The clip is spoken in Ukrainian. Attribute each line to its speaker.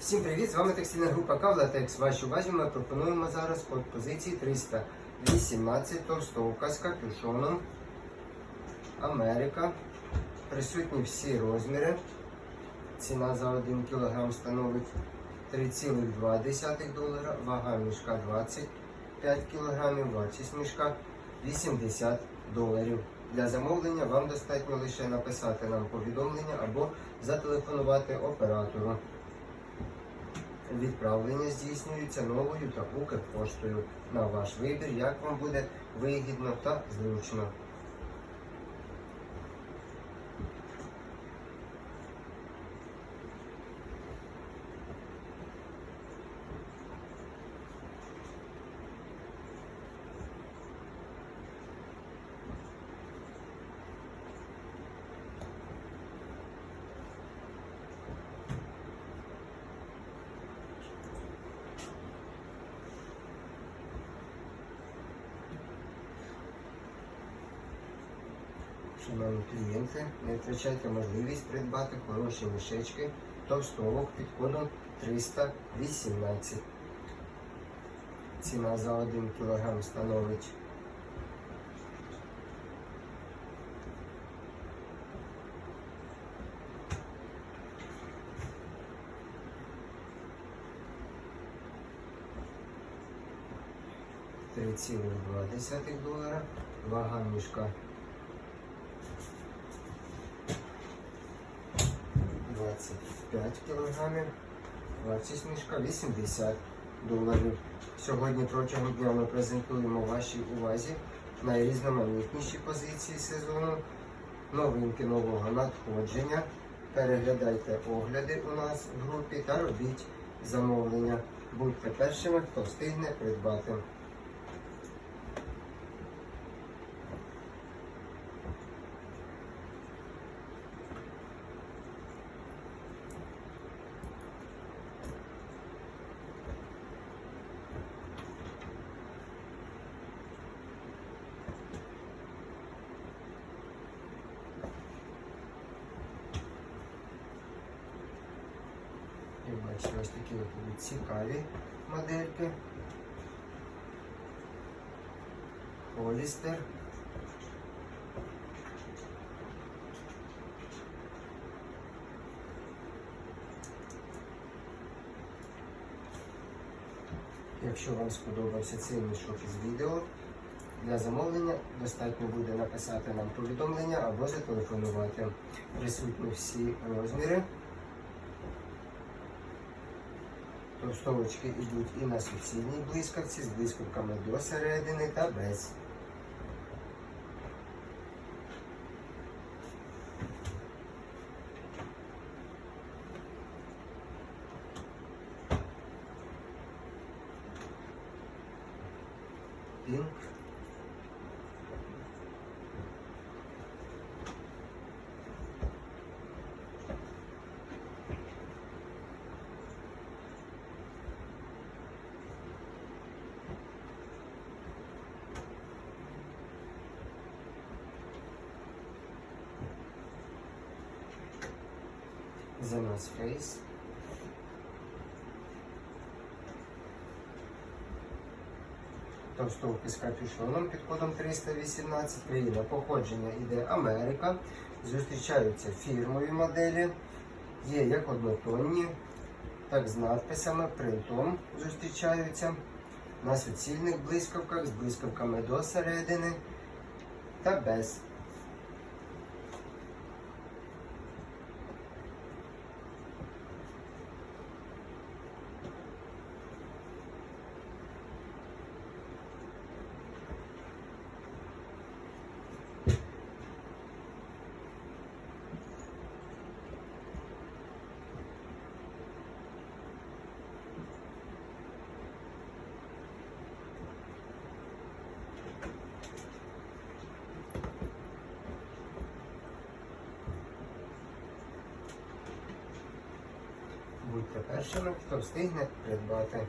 Speaker 1: Всім привіт! З вами текстильна група Кавлатекс. Вашій увазі ми пропонуємо зараз код позиції 318 товстовка з капюшоном. Америка. Присутні всі розміри. Ціна за 1 кг становить 3,2 долара, вага мішка 25 кг, вартість мішка 80 доларів. Для замовлення вам достатньо лише написати нам повідомлення або зателефонувати оператору. Відправлення здійснюється новою та поштою на ваш вибір, як вам буде вигідно та зручно. Шановні клієнти, не втрачайте можливість придбати хороші мішечки товстовок під кодом 318. Ціна за 1 кг становить $3,2 долара, вага мішка 25 кілограмів, вартість мішка 80 доларів. Сьогодні протягом дня ми презентуємо вашій увазі найрізноманітніші позиції сезону, новинки нового надходження. Переглядайте огляди у нас в групі та робіть замовлення. Будьте першими, хто встигне придбати. І бачите, ось такі от цікаві модельки. Полістер. Якщо вам сподобався цей мішок із відео, для замовлення достатньо буде написати нам повідомлення або зателефонувати. Присутні всі розміри. Товстовочки йдуть і на суцільній блискавці з блискавками до середини та без. Пінк. The North Face. Товстовки з капюшоном під кодом 318. Країна походження іде Америка. Зустрічаються фірмові моделі. Є як однотонні, так з надписами, принтом зустрічаються. На суцільних блискавках з блискавками до середини та без. Будьте першими, хто встигне придбати.